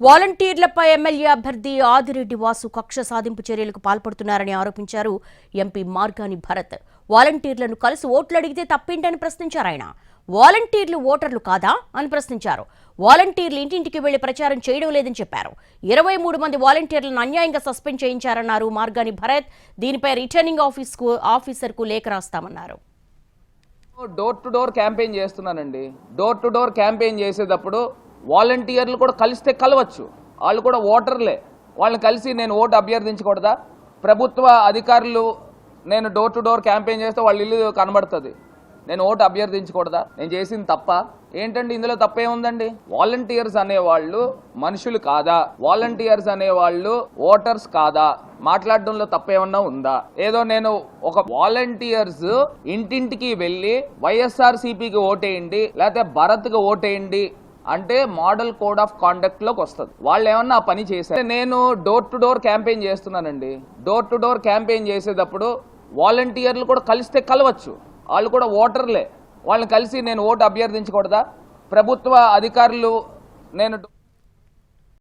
వాలంటీర్లపై MLA అభ్యర్థి ఆదిరెడ్డి వాసు కక్ష సాధింపు చర్యలకు పాల్పడుతున్నారని ఆరోపించారు ఎంపీ మార్గాని భరత్. వాలంటీర్లను కలిసి ఓట్లు అడిగితే తప్పేంటని ప్రశ్నించారు ఆయన. వాలంటీర్లు ఓటర్లు కాదా అని ప్రశ్నించారు. వాలంటీర్లు ఇంటింటికి వెళ్ళి ప్రచారం చేయడం లేదని చెప్పారు. ఇరవై మూడు మంది వాలంటీర్లను అన్యాయంగా సస్పెండ్ చేయించారన్నారు మార్గాని భరత్. దీనిపై రిటర్నింగ్ ఆఫీస్కు ఆఫీసర్కు లేఖ రాస్తామన్నారు. డోర్ టు డోర్ క్యాంపెయిన్ చేస్తున్నానండి. డోర్ టు డోర్ క్యాంపెయిన్ చేసేటప్పుడు వాలంటీర్లు కూడా కలిస్తే కలవచ్చు. వాళ్ళు కూడా ఓటర్లే. వాళ్ళని కలిసి నేను ఓటు అభ్యర్థించకూడదా? ప్రభుత్వ అధికారులు నేను డోర్ టు డోర్ క్యాంపెయిన్ చేస్తే వాళ్ళ ఇల్లు కనబడుతుంది. నేను ఓటు అభ్యర్థించకూడదా? నేను చేసింది తప్ప. ఏంటండి ఇందులో తప్పే ఉందండి వాలంటీర్స్ అనేవాళ్ళు మనుషులు కాదా? వాలంటీర్స్ అనేవాళ్ళు ఓటర్స్ కాదా? మాట్లాడడంలో తప్పేమన్నా ఉందా? ఏదో నేను ఒక వాలంటీర్స్ ఇంటింటికి వెళ్ళి వైఎస్ఆర్ సిపికి ఓటేయండి లేకపోతే భరత్కి ఓటేయండి అంటే మోడల్ కోడ్ ఆఫ్ కాండక్ట్లోకి వస్తుంది. వాళ్ళు ఏమన్నా ఆ పని చేశారు? నేను డోర్ టు డోర్ క్యాంపెయిన్ చేస్తున్నానండి. డోర్ టు డోర్ క్యాంపెయిన్ చేసేటప్పుడు వాలంటీర్లు కూడా కలిస్తే కలవచ్చు. వాళ్ళు కూడా ఓటర్లే. వాళ్ళని కలిసి నేను ఓటు అభ్యర్థించకూడదా? ప్రభుత్వ అధికారులు నేను